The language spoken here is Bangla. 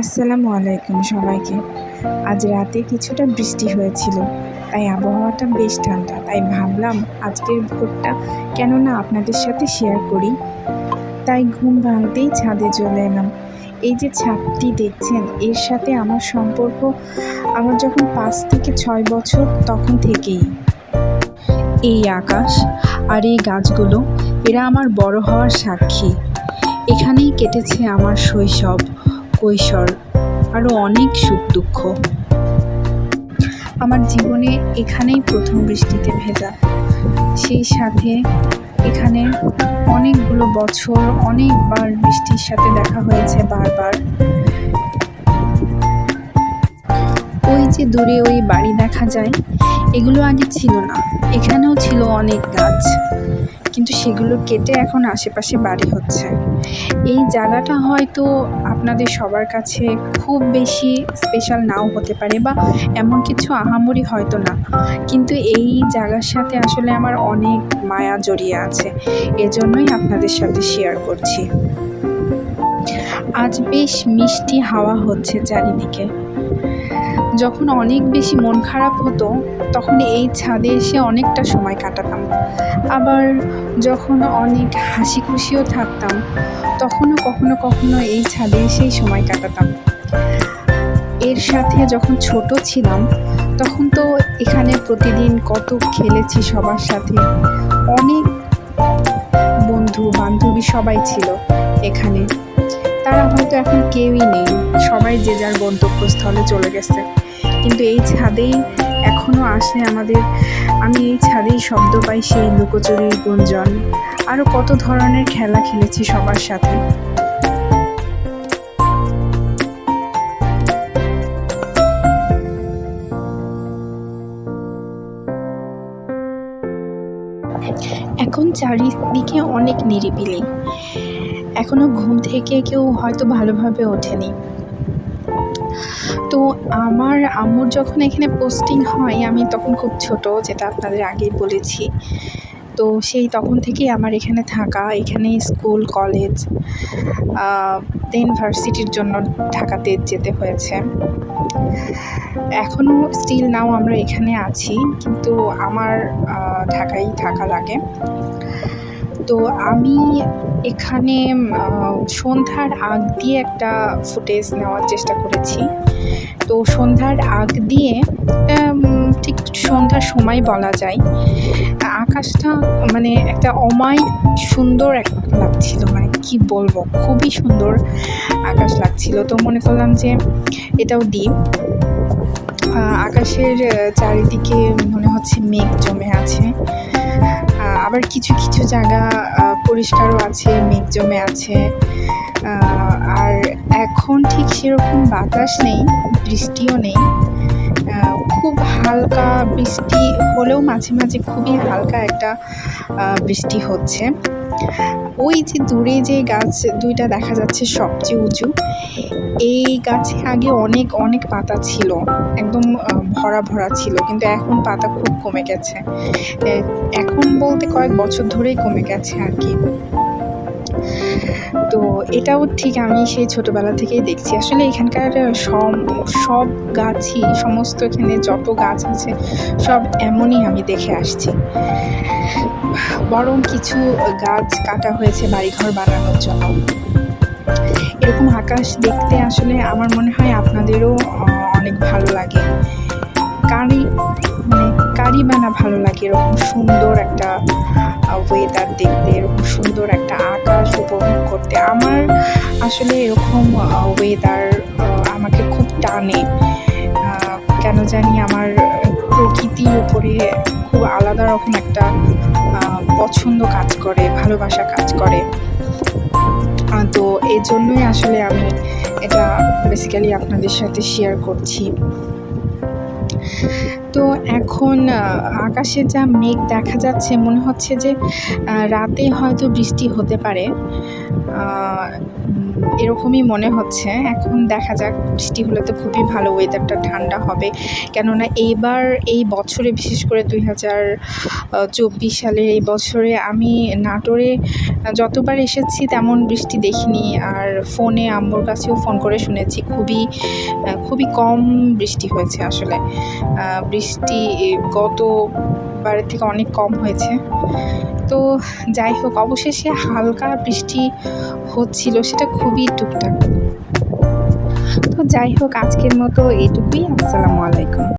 আসসালামু আলাইকুম সবাইকে। আজ রাতে কিছুটা বৃষ্টি হয়েছিল, তাই আবহাওয়াটা বেশ ঠান্ডা, তাই ভাবলাম আজকের ভোরটা কেন না আপনাদের সাথে শেয়ার করি। তাই ঘুম ভাঙতেই ছাদে চলে এলাম। এই যে ছাদটি দেখছেন, এর সাথে আমার সম্পর্ক আমার যখন পাঁচ থেকে ছয় বছর, তখন থেকেই। এই আকাশ আর এই গাছগুলো, এরা আমার বড় হওয়ার সাক্ষী। এখানেই কেটেছে আমার শৈশব। কৈশোর আরও অনেক সুখ দুঃখ। আমার জীবনে এখানেই প্রথম বৃষ্টিতে ভেজা। সেই সাথে এখানে অনেকগুলো বছর, অনেকবার বৃষ্টির সাথে দেখা হয়েছে বারবার। ওই যে দূরে ওই বাড়ি দেখা যায়, এগুলো আগে ছিল না, এখানেও ছিল অনেক গাছ। কিন্তু সেগুলো কেটে এখন আশেপাশে বাড়ি হচ্ছে। এই জায়গাটা হয়তো আপনাদের সবার কাছে খুব বেশি স্পেশাল নাও হতে পারে বা এমন কিছু আহামরি হয়তো না। কিন্তু এই জায়গার সাথে আসলে আমার অনেক মায়া জড়িয়ে আছে। এজন্যই আপনাদের সাথে শেয়ার করছি। আজ বেশ মিষ্টি হাওয়া হচ্ছে চারিদিকে। যখন অনেক বেশি মন খারাপ হতো, তখন এই ছাদে এসে অনেকটা সময় কাটাতাম। আবার যখন অনেক হাসি খুশিও থাকতাম, তখনও কখনো কখনো এই ছাদে এসেই সময় কাটাতাম। এর সাথে যখন ছোট ছিলাম, তখন তো এখানে প্রতিদিন কত খেলেছি সবার সাথে। অনেক বন্ধু বান্ধবী সবাই ছিল এখানে। তারা হয়তো এখন কেউই নেই, সবাই যে যার গন্তব্যস্থলে চলে গেছে। কিন্তু এই ছাদেই এখনও আসলে আমাদের। আমি এই ছাদেই শব্দ পাই সেই লুকোচুরির গুঞ্জন। আরও কত ধরনের খেলা খেলেছি সবার সাথে। এখন চারিদিকে অনেক নিরিবিলি। এখনও ঘুম থেকে কেউ হয়তো ভালোভাবে ওঠেনি। তো আমার আম্মুর যখন এখানে পোস্টিং হয়, আমি তখন খুব ছোট, যেটা আপনাদের আগেই বলেছি। তো সেই তখন থেকেই আমার এখানে থাকা, এখানে স্কুল কলেজ ইউনিভার্সিটির জন্য ঢাকাতে যেতে হয়েছে। এখনও স্টিল নাও আমরা এখানে আছি, কিন্তু আমার ঢাকায় থাকা লাগে। তো আমি এখানে সন্ধ্যার আগ দিয়ে একটা ফুটেজ নেওয়ার চেষ্টা করেছি। তো সন্ধ্যার আগ দিয়ে ঠিক সন্ধ্যার সময় বলা যায়, আকাশটা মানে একটা অমায় সুন্দর লাগছিল মানে কি বলব, খুবই সুন্দর আকাশ লাগছিল। তো মনে করলাম যে এটাও দ্বীপ আকাশের চারিদিকে মনে হচ্ছে মেঘ জমে আছে। আবার কিছু কিছু জায়গা পরিষ্কারও আছে মেঘ জমে আছে আর এখন ঠিক সেরকম বাতাস নেই, বৃষ্টিও নেই। খুব হালকা বৃষ্টি হলেও মাঝে মাঝে খুবই হালকা একটা বৃষ্টি হচ্ছে। ওই যে দূরে যে গাছ দুইটা দেখা যাচ্ছে সবচেয়ে উঁচু, এই গাছে আগে অনেক অনেক পাতা ছিল, একদম ভরা ভরা ছিল, কিন্তু এখন পাতা খুব কমে গেছে। এখন বলতে কয়েক বছর ধরেই কমে গেছে আর কি। তো এটাও ঠিক আমি সেই ছোটোবেলা থেকেই দেখছি। আসলে এখানকার সব সব গাছই, সমস্ত এখানে যত গাছ আছে, সব এমনই আমি দেখে আসছি। বরং কিছু গাছ কাটা হয়েছে বাড়িঘর বানানোর জন্য। এরকম আকাশ দেখতে আসলে আমার মনে হয় আপনাদেরও অনেক ভালো লাগে। কারণ মানে কারি বানা ভালো লাগে, এরকম সুন্দর একটা ওয়েদার দেখতে, এরকম সুন্দর একটা আকাশ উপভোগ করতে। আমার আসলে এরকম ওয়েদার আমাকে খুব টানে। কেন জানি আমার প্রকৃতির উপরে খুব আলাদা রকম একটা পছন্দ কাজ করে, ভালোবাসা কাজ করে। তো এই জন্যই আসলে আমি এটা বেসিক্যালি আপনাদের সাথে শেয়ার করছি। তো এখন আকাশে যা মেঘ দেখা যাচ্ছে মনে হচ্ছে যে রাতে হয়তো বৃষ্টি হতে পারে। এরকমই মনে হচ্ছে। এখন দেখা যাক বৃষ্টি হলে তো খুবই ভালো ওয়েদারটা ঠান্ডা হবে। কেননা এইবার এই বছরে বিশেষ করে দুই হাজার চব্বিশ সালের এই বছরে আমি নাটোরে যতবার এসেছি তেমন বৃষ্টি দেখিনি। আর ফোনে আম্মুর কাছেও ফোন করে শুনেছি খুবই খুবই কম বৃষ্টি হয়েছে আসলে। আহ, বৃষ্টি গতবারের থেকে অনেক কম হয়েছে। তো যাই হোক, অবশেষে হালকা বৃষ্টি হচ্ছিল, সেটা খুবই টুকটাক। তো যাই হোক, আজকের মতো এইটুকুই। আসসালামু আলাইকুম।